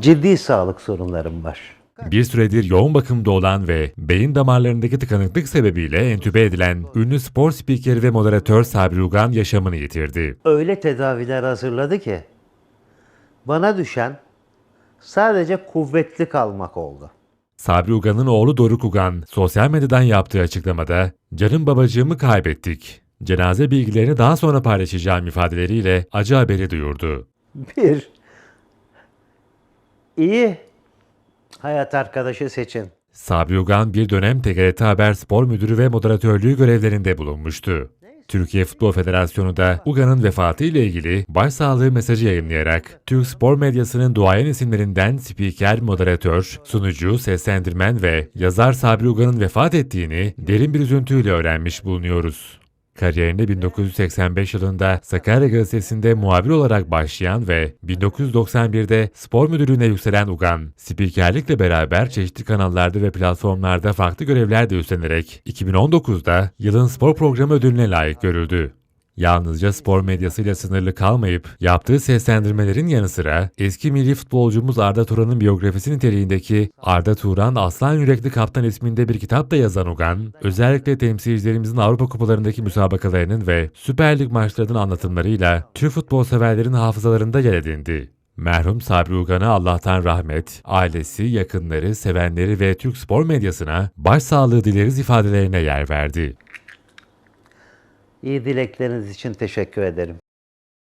ciddi sağlık sorunlarım var. Bir süredir yoğun bakımda olan ve beyin damarlarındaki tıkanıklık sebebiyle entübe edilen ünlü spor spikeri ve moderatör Sabri Ugan yaşamını yitirdi. Öyle tedaviler hazırladı ki bana düşen sadece kuvvetli kalmak oldu. Sabri Ugan'ın oğlu Doruk Ugan sosyal medyadan yaptığı açıklamada "Canım babacığımı kaybettik. Cenaze bilgilerini daha sonra paylaşacağım ifadeleriyle acı haberi duyurdu. Bir, iyi hayat arkadaşı seçin. Sabri Ugan bir dönem TGRT Haber Spor Müdürü ve moderatörlüğü görevlerinde bulunmuştu. Türkiye Futbol Federasyonu da Ugan'ın vefatı ile ilgili başsağlığı mesajı yayınlayarak Türk spor medyasının duayen isimlerinden spiker, moderatör, sunucu, seslendirmen ve yazar Sabri Ugan'ın vefat ettiğini derin bir üzüntüyle öğrenmiş bulunuyoruz. Kariyerine 1985 yılında Sakarya Gazetesi'nde muhabir olarak başlayan ve 1991'de spor müdürlüğüne yükselen Ugan, spikerlikle beraber çeşitli kanallarda ve platformlarda farklı görevler de üstlenerek 2019'da yılın spor programı ödülüne layık görüldü. Yalnızca spor medyasıyla sınırlı kalmayıp yaptığı seslendirmelerin yanı sıra eski milli futbolcumuz Arda Turan'ın biyografisi niteliğindeki Arda Turan Aslan Yürekli Kaptan isminde bir kitap da yazan Ugan, özellikle temsilcilerimizin Avrupa Kupalarındaki müsabakalarının ve Süper Lig maçlarının anlatımlarıyla Türk futbol severlerin hafızalarında yer edindi. Merhum Sabri Ugan'a Allah'tan rahmet, ailesi, yakınları, sevenleri ve Türk spor medyasına başsağlığı dileriz ifadelerine yer verdi. İyi dilekleriniz için teşekkür ederim.